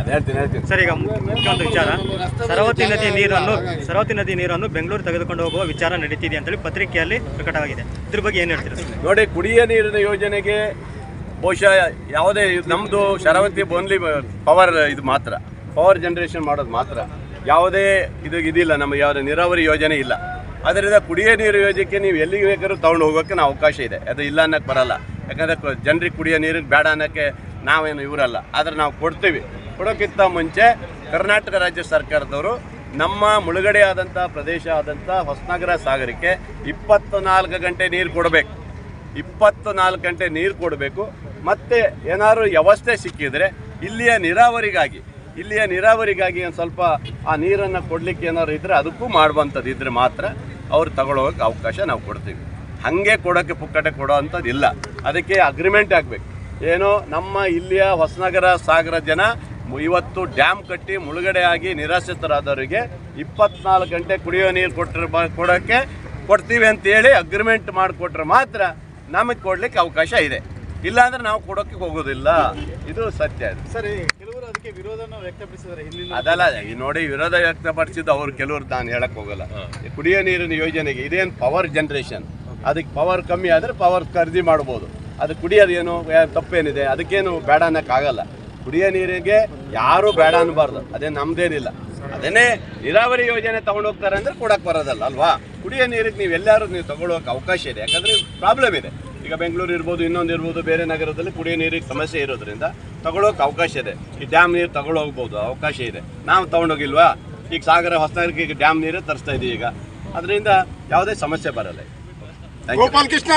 ಅದೇ ಹೇಳ್ತೀನಿ ಹೇಳ್ತೀನಿ. ಸರ್ ಈಗ ಒಂದು ವಿಚಾರ. ಸರವತಿ ನದಿ ನೀರನ್ನು ಸರವತಿ ನದಿ ನೀರನ್ನು ಬೆಂಗಳೂರು ತೆಗೆದುಕೊಂಡು ಹೋಗುವ ವಿಚಾರ ನಡೀತಿದೆ ಅಂತೇಳಿ ಪತ್ರಿಕೆಯಲ್ಲಿ ಪ್ರಕಟವಾಗಿದೆ. ಇದ್ರ ಬಗ್ಗೆ ಏನು ಹೇಳ್ತೀರಾ ನೋಡಿ ಕುಡಿಯ ನೀರಿನ ಯೋಜನೆಗೆ ಬಹುಶಃ ಯಾವುದೇ ನಮ್ಮದು ಶರಾವತಿ ಓನ್ಲಿ ಪವರ್ ಇದು ಮಾತ್ರ. ಪವರ್ ಜನರೇಷನ್ ಮಾಡೋದು ಮಾತ್ರ. ಯಾವುದೇ ಇದು ಇದಿಲ್ಲ ನಮಗೆ ಯಾವುದೇ ನೀರಾವರಿ ಯೋಜನೆ ಇಲ್ಲ. ಅದರಿಂದ ಕುಡಿಯ ನೀರು ಯೋಜನೆಗೆ ನೀವು ಎಲ್ಲಿಗೆ ಬೇಕಾದ್ರೂ ತಗೊಂಡು ಹೋಗೋಕ್ಕೆ ನಾವು ಅವಕಾಶ ಇದೆ. ಅದು ಇಲ್ಲ ಅನ್ನೋಕ್ಕೆ ಬರಲ್ಲ. ಯಾಕಂದರೆ ಜನರಿಗೆ ಕುಡಿಯೋ ನೀರಿಗೆ ಬೇಡ ಅನ್ನೋಕ್ಕೆ ನಾವೇನು ಇವರಲ್ಲ, ಆದರೆ ನಾವು ಕೊಡ್ತೀವಿ. ಕೊಡೋಕ್ಕಿಂತ ಮುಂಚೆ ಕರ್ನಾಟಕ ರಾಜ್ಯ ಸರ್ಕಾರದವರು ನಮ್ಮ ಮುಳುಗಡೆ ಆದಂಥ ಪ್ರದೇಶ ಆದಂಥ ಹೊಸನಗರ ಸಾಗರಕ್ಕೆ ಇಪ್ಪತ್ತು ನಾಲ್ಕು ಗಂಟೆ ನೀರು ಕೊಡಬೇಕು. ಇಪ್ಪತ್ತು ನಾಲ್ಕು ಗಂಟೆ ನೀರು ಕೊಡಬೇಕು. ಮತ್ತು ಏನಾದರೂ ವ್ಯವಸ್ಥೆ ಸಿಕ್ಕಿದರೆ ಇಲ್ಲಿಯ ನೀರಾವರಿಗಾಗಿ ಇಲ್ಲಿಯ ನೀರಾವರಿಗಾಗಿ ಒಂದು ಸ್ವಲ್ಪ ಆ ನೀರನ್ನು ಕೊಡಲಿಕ್ಕೆ ಏನಾದ್ರು ಇದ್ದರೆ ಅದಕ್ಕೂ ಮಾಡುವಂಥದ್ದು ಇದ್ದರೆ ಮಾತ್ರ ಅವ್ರು ತಗೊಳ್ಳೋಕೆ ಅವಕಾಶ ನಾವು ಕೊಡ್ತೀವಿ. ಹಾಗೆ ಕೊಡೋಕ್ಕೆ ಪುಕ್ಕಟೆ ಕೊಡೋ ಅಂಥದ್ದು ಇಲ್ಲ. ಅದಕ್ಕೆ ಅಗ್ರಿಮೆಂಟ್ ಆಗಬೇಕು. ಏನೋ ನಮ್ಮ ಇಲ್ಲಿಯ ಹೊಸನಗರ ಸಾಗರ ಜನ ಇವತ್ತು ಡ್ಯಾಮ್ ಕಟ್ಟಿ ಮುಳುಗಡೆ ಆಗಿ ನಿರಾಶ್ರಿತರಾದವರಿಗೆ ಇಪ್ಪತ್ನಾಲ್ಕು ಗಂಟೆ ಕುಡಿಯೋ ನೀರು ಕೊಟ್ಟರೆ ಕೊಡೋಕ್ಕೆ ಕೊಡ್ತೀವಿ ಅಂತೇಳಿ ಅಗ್ರಿಮೆಂಟ್ ಮಾಡಿಕೊಟ್ರೆ ಮಾತ್ರ ನಮಗೆ ಕೊಡಲಿಕ್ಕೆ ಅವಕಾಶ ಇದೆ. ಇಲ್ಲಾಂದ್ರೆ ನಾವು ಕೊಡೋಕ್ಕೆ ಹೋಗೋದಿಲ್ಲ. ಇದು ಸತ್ಯ ಸರಿ ಕೆಲವರು ಅದಕ್ಕೆ ವಿರೋಧನ ವ್ಯಕ್ತಪಡಿಸಿದ್ದಾರೆ. ಅದಲ್ಲ ಈ ನೋಡಿ ವಿರೋಧ ವ್ಯಕ್ತಪಡಿಸಿದ್ದು ಅವ್ರು ಕೆಲವರು ನಾನು ಹೇಳಕ್ ಹೋಗಲ್ಲ. ಈ ಕುಡಿಯೋ ನೀರಿನ ಯೋಜನೆಗೆ ಇದೇನು ಪವರ್ ಜನರೇಷನ್ ಅದಕ್ಕೆ ಪವರ್ ಕಮ್ಮಿ ಆದರೆ ಪವರ್ ಖರೀದಿ ಮಾಡ್ಬೋದು. ಅದು ಕುಡಿಯೋದು ಏನು ಯಾ- ತಪ್ಪೇನಿದೆ, ಅದಕ್ಕೇನು ಬೇಡ ಅನ್ನೋಕ್ಕಾಗಲ್ಲ. ಕುಡಿಯೋ ನೀರಿಗೆ ಯಾರೂ ಬೇಡ ಅನ್ನಬಾರ್ದು ಅದೇ ನಮ್ದೇನಿಲ್ಲ. ಅದನ್ನೇ ನೀರಾವರಿ ಯೋಜನೆ ತಗೊಂಡು ಹೋಗ್ತಾರೆ ಅಂದ್ರೆ ಕೊಡಕ್ ಬರೋದಲ್ಲ, ಅಲ್ವಾ? ಕುಡಿಯೋ ನೀರಿಗೆ ನೀವು ಎಲ್ಲರೂ ನೀವು ತಗೊಳ್ಳೋಕೆ ಅವಕಾಶ ಇದೆ, ಯಾಕಂದ್ರೆ ಪ್ರಾಬ್ಲಮ್ ಇದೆ. ಈಗ ಬೆಂಗಳೂರು ಇರ್ಬೋದು, ಇನ್ನೊಂದು ಇರ್ಬೋದು, ಬೇರೆ ನಗರದಲ್ಲಿ ಕುಡಿಯೋ ನೀರಿಗೆ ಸಮಸ್ಯೆ ಇರೋದ್ರಿಂದ ತಗೊಳ್ಳೋಕೆ ಅವಕಾಶ ಇದೆ. ಈ ಡ್ಯಾಮ್ ನೀರು ತಗೊಳ್ಳೋಗ್ಬೋದು, ಅವಕಾಶ ಇದೆ. ನಾವು ತಗೊಂಡೋಗಿಲ್ವಾ? ಈಗ ಸಾಗರ, ಹೊಸನಗರಕ್ಕೆ ಈಗ ಡ್ಯಾಮ್ ನೀರೇ ತರಿಸ್ತಾ ಇದೀವಿ ಈಗ. ಅದರಿಂದ ಯಾವುದೇ ಸಮಸ್ಯೆ ಬರಲ್ಲ. ಗೋಪಾಲ್ ಕೃಷ್ಣ